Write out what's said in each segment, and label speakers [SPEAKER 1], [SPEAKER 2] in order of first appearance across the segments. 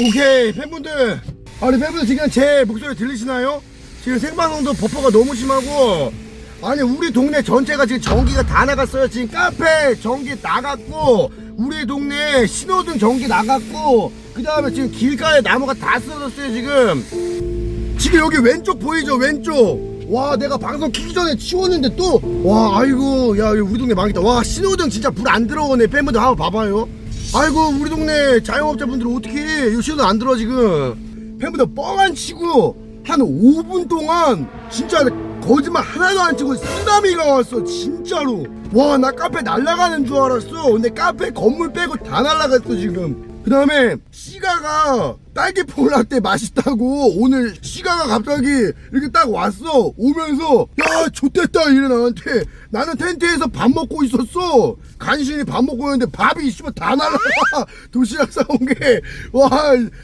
[SPEAKER 1] 오케이 팬분들. 아니 팬분들 지금 제 목소리 들리시나요? 지금 생방송도 버퍼가 너무 심하고. 아니 우리 동네 전체가 지금 전기가 다 나갔어요. 지금 카페 전기 나갔고 우리 동네 신호등 전기 나갔고 그 다음에 지금 길가에 나무가 다 쓰러졌어요 지금. 지금 여기 왼쪽 보이죠 왼쪽? 와 내가 방송 키기 전에 치웠는데 또 와 아이고 야 우리 동네 망했다. 와 신호등 진짜 불 안 들어오네. 팬분들 한번 봐봐요 아이고 우리 동네 자영업자분들 어떻게 이 신호등 안 들어 지금. 팬분들 뻥안 치고 한 5분 동안 진짜 거짓말 하나도 안 치고 쓰나미가 왔어 진짜로. 와 나 카페 날아가는 줄 알았어. 근데 카페 건물 빼고 다 날아갔어 지금 그 다음에 시가가 딸기 폴라떼 맛있다고 오늘 시가가 갑자기 이렇게 딱 왔어. 오면서 야 좋댔다 이래 나한테. 나는 텐트에서 밥 먹고 있었어. 간신히 밥 먹고 있는데 밥이 있으면 다 날아가 도시락 사온 게와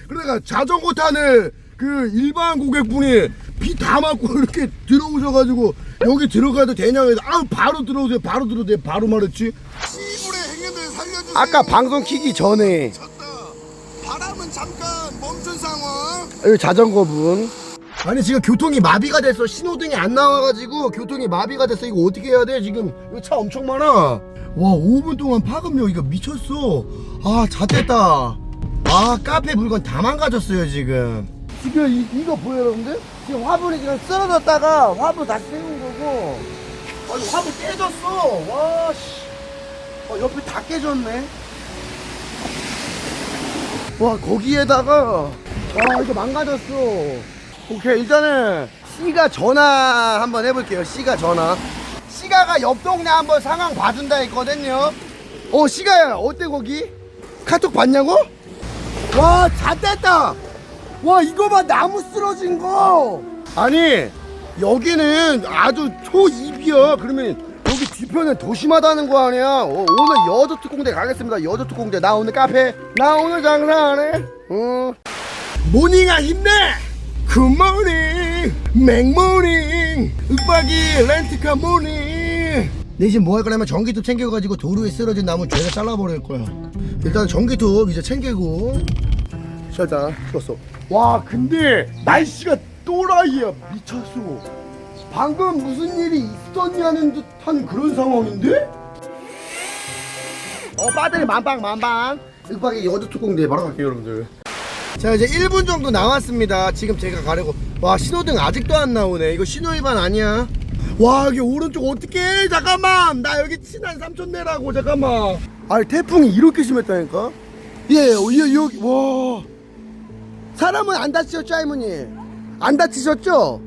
[SPEAKER 1] 그러니까 자전거 타는 그 일반 고객분이 비 다 맞고 이렇게 들어오셔가지고 여기 들어가도 되냐고 해서 아우 바로 들어오세요. 바로 들어오세요. 바로 말했지? 시골의 행인들 살려주세요. 아까 방송 키기 전에 바람은 잠깐 멈춘 상황. 여기 자전거분. 아니 지금 교통이 마비가 됐어 신호등이 안 나와가지고 교통이 마비가 됐어 이거 어떻게 해야 돼? 지금 이거 차 엄청 많아. 와 5분 동안 파급력 이거 미쳤어. 아 잣됐다. 아 카페 물건 다 망가졌어요 지금. 지금 이, 이거 보여요 여러분들? 지금 화분이 지금 쓰러졌다가 화분 다시 세운 거고. 아니 화분 깨졌어. 와씨. 어, 옆에 다 깨졌네 와 거기에다가 와 이거 망가졌어. 오케이 일단은 C가 전화 한번 해볼게요. C가 전화. C가가 옆 동네 한번 상황 봐준다 했거든요. 어 C가야 어때 거기? 카톡 봤냐고? 와 잣됐다. 와 이거 봐 나무 쓰러진 거. 아니 여기는 아주 초입이야. 그러면 뒤편은 더 심하다는 거 아니야? 어, 오늘 여주 특공대 가겠습니다. 여주 특공대. 나 오늘 카페. 나 오늘 장사 안 해 어. 모닝아 힘내! 굿모닝 맥모닝. 윽박이 렌트카 모닝. 내집 뭐할 거냐면 전기톱 챙겨가지고 도로에 쓰러진 나무 죄다 잘라버릴 거야. 일단 전기톱 이제 챙기고. 자 죽었어. 와 근데 날씨가 또라이야. 미쳤어 방금 무슨 일이 있었냐는 듯한 그런 상황인데? 어 빠들이 만방 만방. 윽박이 여주 특공대 바로 갈게요 여러분들. 자 이제 1분 정도 남았습니다. 지금 제가 가려고. 와 신호등 아직도 안 나오네. 이거 신호위반 아니야? 와 여기 오른쪽 어떡해? 잠깐만! 나 여기 친한 삼촌네라고 잠깐만. 아니 태풍이 이렇게 심했다니까? 예 예, 여기 와. 사람은 안 다치셨죠 할머니? 안 다치셨죠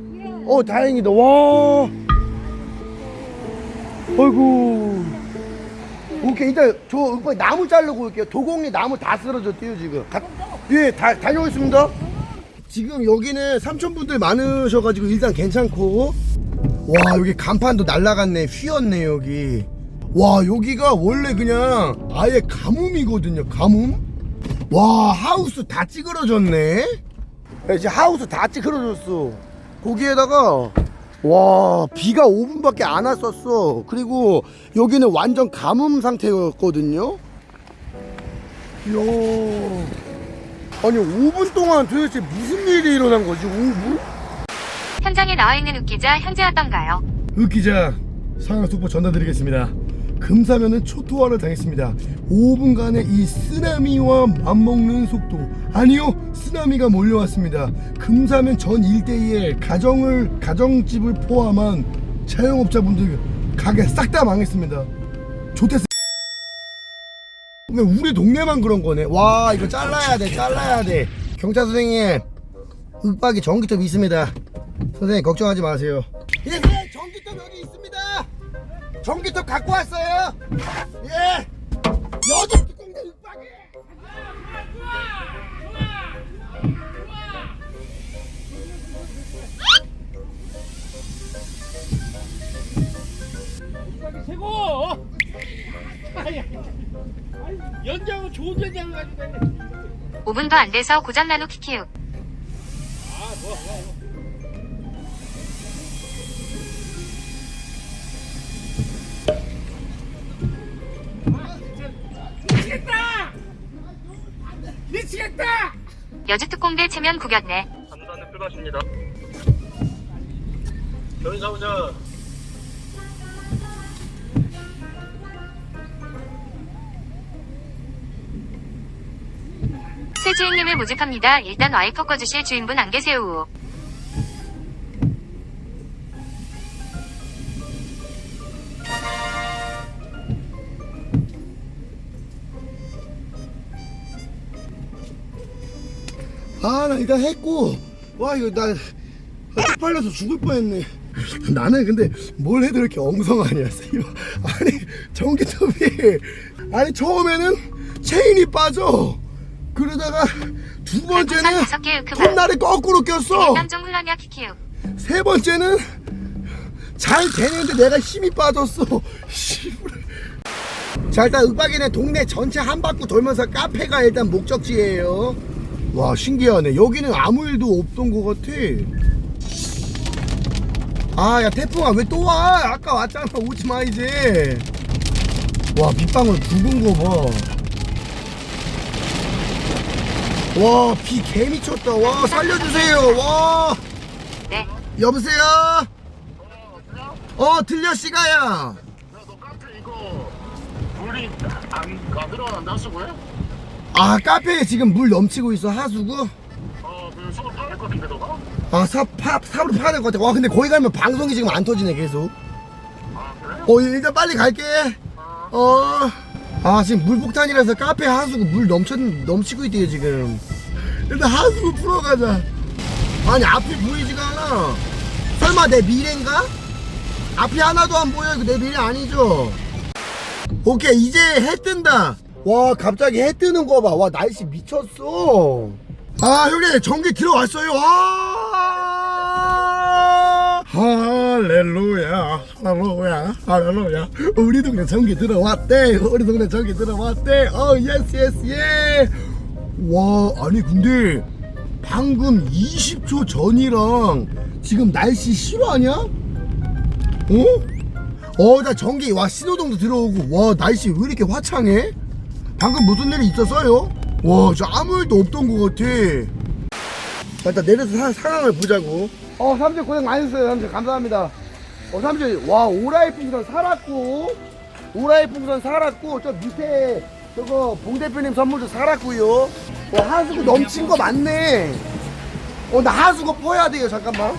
[SPEAKER 1] 어 다행이다. 와. 어이구 오케이 일단 저 오빠 나무 자르고 올게요. 도공리 나무 다 쓰러졌대요 지금. 가, 예 다, 다녀오겠습니다. 지금 여기는 삼촌분들 많으셔가지고 일단 괜찮고. 와 여기 간판도 날라갔네. 휘었네 여기. 와 여기가 원래 그냥 아예 가뭄이거든요 가뭄. 와 하우스 다 찌그러졌네. 야, 이제 하우스 다 찌그러졌어 거기에다가 와 비가 5분밖에 안 왔었어 그리고 여기는 완전 가뭄 상태였거든요 이야 아니 5분 동안 도대체 무슨 일이 일어난 거지 5분?
[SPEAKER 2] 현장에 나와 있는 웃기자 현재 어떤가요?
[SPEAKER 1] 흑 기자 상황 속보 전달드리겠습니다. 금사면은 초토화를 당했습니다. 5분간의 이 쓰나미와 맞먹는 속도 아니요 쓰나미가 몰려왔습니다. 금사면 전 일대에 가정을 가정집을 포함한 자영업자분들 가게 싹 다 망했습니다. 좋댔어. 왜 우리 동네만 그런 거네? 와 이거 잘라야 돼 잘라야 돼. 경찰 선생님 윽박이 전기톱 있습니다. 선생님 걱정하지 마세요. 예, 전기톱 갖고 왔어요. 예. 여자 뚜껑대 윽박이.
[SPEAKER 3] 최고! 연장은 좋은 연장을 가지고 다니
[SPEAKER 2] 5분도 안 돼서 고장난 우키키우. 여주특공대 체면 구겼네.
[SPEAKER 4] 3단에 출발하십니다. 여기 가보자.
[SPEAKER 2] 새 주인님을 모집합니다. 일단 와이퍼 꺼주실 주인분 안 계세요.
[SPEAKER 1] 아나 일단 했고 와 이거 나 쪽팔려서 죽을 뻔했네 나는 근데 뭘 해도 이렇게 엉성하냐. 아니 전기톱이 아니 처음에는 체인이 빠져 그러다가 두
[SPEAKER 2] 별풍선
[SPEAKER 1] 번째는. 톱날이 거꾸로 꼈어. 세 번째는 잘 되는데 내가 힘이 빠졌어. 자 일단 윽박이는 동네 전체 한 바퀴 돌면서 카페가 일단 목적지예요 와 신기하네. 여기는 아무 일도 없던 것 같아. 아 야 태풍아 왜 또 와? 아까 왔잖아 오지마 이제. 와 빗방울 굵은 거봐와 비 개미쳤다. 와 살려주세요. 와.
[SPEAKER 2] 네.
[SPEAKER 1] 여보세요? 어 들려 시가야.
[SPEAKER 4] 너 카페 이거. 물이 안, 안 들어간다 수고해?
[SPEAKER 1] 아 카페에 지금 물 넘치고 있어 하수구.
[SPEAKER 4] 어, 그 수고 파낼 것 같은데 너가?
[SPEAKER 1] 아 사, 파, 삽으로 파야 될것 같아. 와 근데 거기 가면 방송이 지금 안 터지네 계속.
[SPEAKER 4] 아, 그래?
[SPEAKER 1] 어 일단 빨리 갈게. 어아 지금 물폭탄이라서 카페 하수구 물 넘쳐 넘치고 있대요 지금. 일단 하수구 풀어가자. 아니 앞이 보이지가 않아. 설마 내 미래인가? 앞이 하나도 안 보여. 내 미래 아니죠? 오케이 이제 해 뜬다 와 갑자기 해 뜨는 거 봐 와 날씨 미쳤어. 아 형님 전기 들어왔어요. 아 할렐루야 할렐루야 할렐루야. 우리 동네 전기 들어왔대. 우리 동네 전기 들어왔대. 어 예스 예스 예와 아니 근데 방금 20초 전이랑 지금 날씨 실화냐? 어? 어, 나 전기, 와, 신호등도 들어오고, 와, 날씨 왜 이렇게 화창해? 방금 무슨 일이 있었어요? 와, 저 아무 일도 없던 것 같아. 자, 일단 내려서 사, 상황을 보자고. 어, 삼촌 고생 많이 했어요, 삼촌. 감사합니다. 어, 삼촌, 와, 오라이 풍선 살았고, 오라이 풍선 살았고, 저 밑에, 저거, 봉 대표님 선물도 살았고요. 와, 하수구 넘친 거 맞네. 어, 나 하수구 퍼야 돼요, 잠깐만.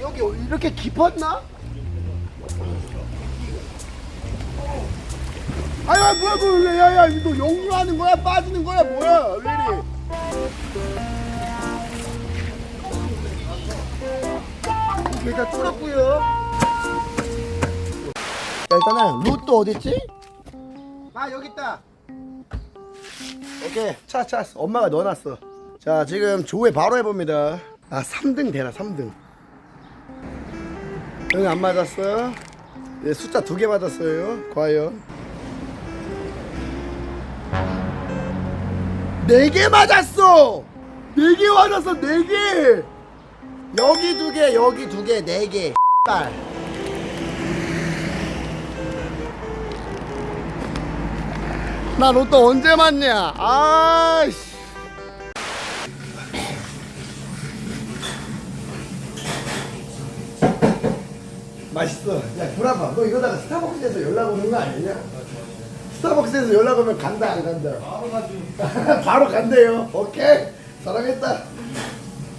[SPEAKER 1] 여기 이렇게 깊었나? 아야 뭐야 뭐야 야야 너 영유하는 거야? 빠지는 거야? 뭐야 왜 이래 일단 뚫었고요. 자 일단은 루트 어딨지? 아 여기 있다. 오케이. 차 차 엄마가 넣어놨어. 자 지금 조회 바로 해봅니다. 아 3등 되나 3등. 응, 안 맞았어요. 네, 숫자 두 개 맞았어요. 과연. 네 개 맞았어! 네 개 맞았어, 네 개! 여기 두 개, 여기 두 개, 네 개. 딸. 나 로또 언제 맞냐? 아이씨. 맛있어. 야, 보라봐. 너 이러다가 스타벅스에서 연락 오는 거 아니냐? 스타벅스에서 연락 오면 간다, 안 간다? 바로 간대요. 오케이. 사랑했다.